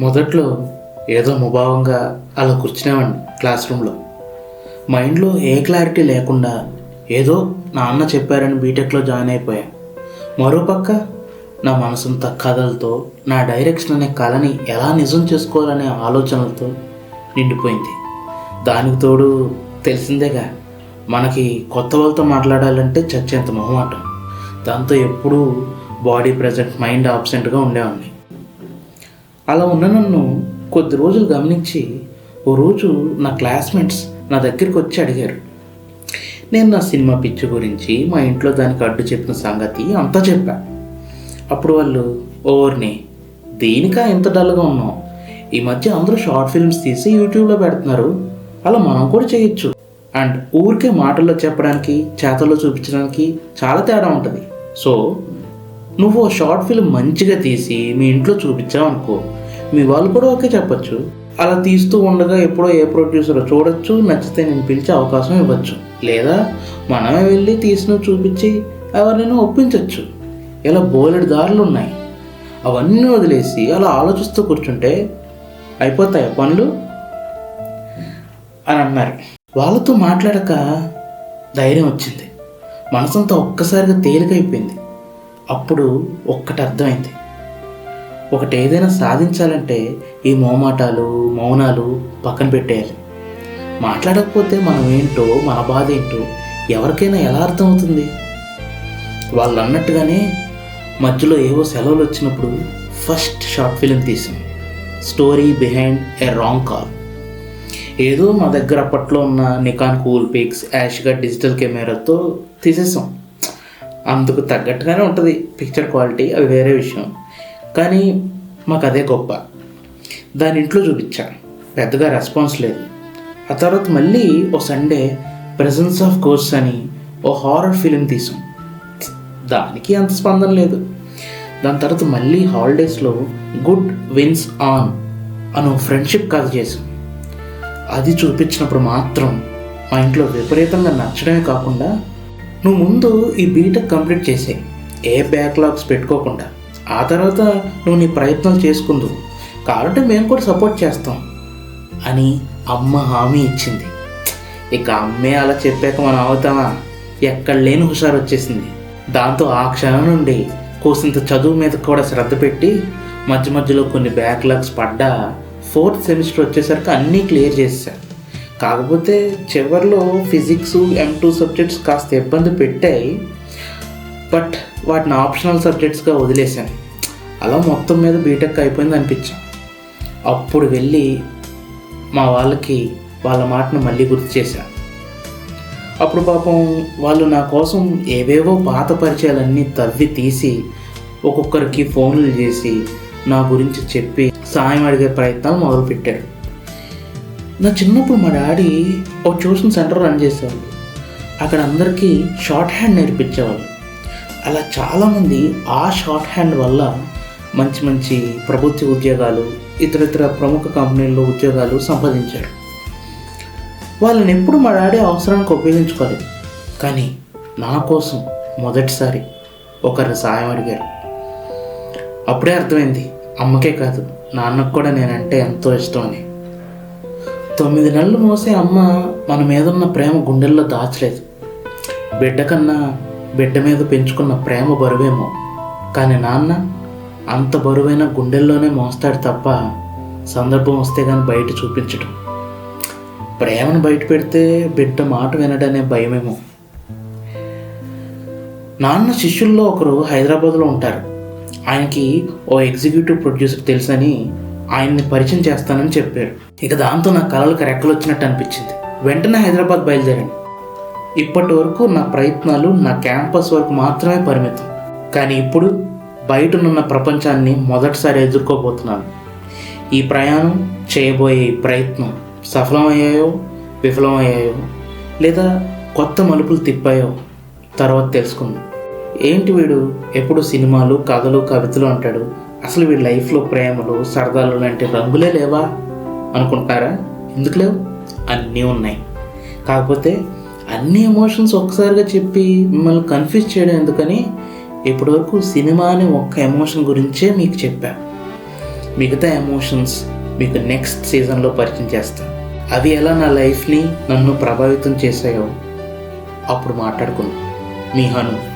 మొదట్లో ఏదో ముభావంగా అలా కూర్చునేవాడిని క్లాస్ రూమ్లో మైండ్లో ఏ క్లారిటీ లేకుండా ఏదో నాన్న చెప్పారని బీటెక్లో జాయిన్ అయిపోయా మరోపక్క నా మనసంతా కథలతో నా డైరెక్షన్ అనే కళని ఎలా నిజం చేసుకోవాలనే ఆలోచనలతో నిండిపోయింది. దానికి తోడు తెలిసిందేగా మనకి కొత్త వాళ్ళతో మాట్లాడాలంటే చచ్చేంత మొహమాటం. దాంతో ఎప్పుడూ బాడీ ప్రజెంట్ మైండ్ ఆబ్సెంట్గా ఉండేవాడిని. అలా ఉన్న నన్ను కొద్ది రోజులు గమనించి ఓ రోజు నా క్లాస్మేట్స్ నా దగ్గరికి వచ్చి అడిగారు. నేను నా సినిమా పిచ్చి గురించి మా ఇంట్లో దానికి అడ్డు చెప్పిన సంగతి అంతా చెప్పా. అప్పుడు వాళ్ళు ఓర్ని దేనికా ఇంత డల్గా ఉన్నాం ఈ మధ్య అందరూ షార్ట్ ఫిల్మ్స్ తీసి యూట్యూబ్లో పెడుతున్నారు. అలా మనం కూడా చేయొచ్చు. అండ్ ఊరికే మాటల్లో చెప్పడానికి చేతల్లో చూపించడానికి చాలా తేడా ఉంటుంది. సో నువ్వు ఓ షార్ట్ ఫిల్మ్ మంచిగా తీసి మీ ఇంట్లో చూపించావు అనుకో. మీ వాళ్ళు కూడా ఓకే చెప్పచ్చు. అలా తీస్తూ ఉండగా ఎప్పుడో ఏ ప్రొడ్యూసర్ చూడొచ్చు నచ్చితే నేను పిలిచే అవకాశం ఇవ్వచ్చు. లేదా మనమే వెళ్ళి తీసిన చూపించి ఎవరినైనా ఒప్పించవచ్చు ఇలా బోలెడు దారులు ఉన్నాయి. అవన్నీ వదిలేసి అలా ఆలోచిస్తూ కూర్చుంటే అయిపోతాయి పనులు? అని అన్నారు. వాళ్ళతో మాట్లాడక ధైర్యం వచ్చింది. మనసంతా ఒక్కసారిగా తేలికైపోయింది. అప్పుడు ఒక్కటి అర్థమైంది. ఒకటి ఏదైనా సాధించాలంటే ఈ మోమాటాలు మౌనాలు పక్కన పెట్టేయాలి. మాట్లాడకపోతే మనం ఏంటో మన బాధ ఏంటో ఎవరికైనా ఎలా అర్థమవుతుంది? వాళ్ళు అన్నట్టుగానే మధ్యలో ఏవో సెలవులు వచ్చినప్పుడు ఫస్ట్ షార్ట్ ఫిలిం తీసాం. Story behind a wrong call. ఏదో మా దగ్గర అప్పట్లో ఉన్న నికాన్ కూల్ పిక్స్ యాష్గా డిజిటల్ కెమెరాతో తీసేసాం. అందుకు తగ్గట్టుగానే ఉంటుంది. పిక్చర్ క్వాలిటీ అది వేరే విషయం. కానీ మాకు అదే గొప్ప. దాని ఇంట్లో చూపించా. పెద్దగా రెస్పాన్స్ లేదు. ఆ తర్వాత మళ్ళీ ఓ సండే ప్రెసెన్స్ ఆఫ్ కోర్స్ అని ఓ హారర్ ఫిలిం తీసాం. దానికి అంత స్పందన లేదు. దాని తర్వాత మళ్ళీ హాలిడేస్లో గుడ్ విన్స్ ఆన్ అను ఫ్రెండ్షిప్ కథ చేసాం. అది చూపించినప్పుడు మాత్రం మా ఇంట్లో విపరీతంగా నచ్చడమే కాకుండా నువ్వు ముందు ఈ బీటెక్ కంప్లీట్ చేసే. ఏ బ్యాక్లాగ్స్ పెట్టుకోకుండా. ఆ తర్వాత నువ్వు నీ ప్రయత్నాలు చేసుకుందు. కాబట్టి మేము కూడా సపోర్ట్ చేస్తాం. అని అమ్మ హామీ ఇచ్చింది. ఇక అమ్మే అలా చెప్పాక మనం అవుతామా ఎక్కడ లేని హుషారు వచ్చేసింది. దాంతో ఆ క్షణం నుండి కోసింత చదువు మీద కూడా శ్రద్ధ పెట్టి మధ్య మధ్యలో కొన్ని బ్యాక్లాగ్స్ పడ్డా ఫోర్త్ సెమిస్టర్ వచ్చేసరికి అన్నీ క్లియర్ చేశాను కాకపోతే చివరిలో ఫిజిక్స్ ఎం టూ సబ్జెక్ట్స్ కాస్త ఇబ్బంది పెట్టాయి. బట్ వాటిని ఆప్షనల్ సబ్జెక్ట్స్గా వదిలేశాను. అలా మొత్తం మీద బీటెక్ అయిపోయింది అనిపించాం అప్పుడు వెళ్ళి మా వాళ్ళకి వాళ్ళ మాటను మళ్ళీ గుర్తు చేశాను అప్పుడు పాపం వాళ్ళు నా కోసం ఏవేవో పాత పరిచయాలన్నీ తవ్వి తీసి ఒక్కొక్కరికి ఫోన్లు చేసి నా గురించి చెప్పి సాయం అడిగే ప్రయత్నాలు మొదలుపెట్టారు. నా చిన్నప్పుడు మా డాడీ ఒక ట్యూషన్ సెంటర్ రన్ చేసేవాళ్ళు. అక్కడ అందరికీ షార్ట్ హ్యాండ్ నేర్పించేవాళ్ళు. అలా చాలామంది ఆ షార్ట్ హ్యాండ్ వల్ల మంచి మంచి ప్రభుత్వ ఉద్యోగాలు ఇతరితర ప్రముఖ కంపెనీల్లో ఉద్యోగాలు సంపాదించారు. వాళ్ళని ఎప్పుడు మా డాడీ అవసరానికి ఉపయోగించుకోలేదు. కానీ నా కోసం మొదటిసారి ఒకరి సాయం అడిగారు. అప్పుడే అర్థమైంది అమ్మకే కాదు నాన్నకు కూడా నేనంటే ఎంతో ఇష్టం అని. తొమ్మిది నెలలు మోసే అమ్మ మన మీద ఉన్న ప్రేమ గుండెల్లో దాచలేదు. బిడ్డ కన్నా బిడ్డ మీద పెంచుకున్న ప్రేమ బరువేమో. కానీ నాన్న అంత బరువైన గుండెల్లోనే మోస్తాడు తప్ప సందర్భం వస్తే కానీ బయట చూపించడం. ప్రేమను బయట పెడితే బిడ్డ మాట వినడనే భయమేమో. నాన్న శిష్యుల్లో ఒకరు హైదరాబాద్లో ఉంటారు. ఆయనకి ఓ ఎగ్జిక్యూటివ్ ప్రొడ్యూసర్ తెలుసని ఆయన్ని పరిచయం చేస్తానని చెప్పారు. ఇక దాంతో నా కళలకు రెక్కలు వచ్చినట్టు అనిపించింది. వెంటనే హైదరాబాద్ బయలుదేరాను. ఇప్పటి వరకు నా ప్రయత్నాలు నా క్యాంపస్ వరకు మాత్రమే పరిమితం. కానీ ఇప్పుడు బయటనున్న ప్రపంచాన్ని మొదటిసారి ఎదుర్కోబోతున్నాను. ఈ ప్రయాణం చేయబోయే ప్రయత్నం సఫలమయ్యాయో విఫలమయ్యాయో లేదా కొత్త మలుపులు తిప్పాయో తర్వాత తెలుసుకుందాం. ఏంటి వీడు? ఎప్పుడు సినిమాలు కథలు కవితలు అంటాడు. అసలు వీడి లైఫ్లో ప్రేమలు సరదాలు లాంటి రంగులే లేవా అనుకుంటారా ఎందుకు లేవు? అన్నీ ఉన్నాయి. కాకపోతే అన్ని ఎమోషన్స్ ఒక్కసారిగా చెప్పి మిమ్మల్ని కన్ఫ్యూజ్ చేయడం ఎందుకని ఇప్పటివరకు సినిమా అనే ఒక్క ఎమోషన్ గురించే మీకు చెప్పా. మిగతా ఎమోషన్స్ మీకు నెక్స్ట్ సీజన్లో పరిచయం చేస్తాను అవి ఎలా నా లైఫ్ని నన్ను ప్రభావితం చేశాయో అప్పుడు మాట్లాడుకుందాం. మీ హను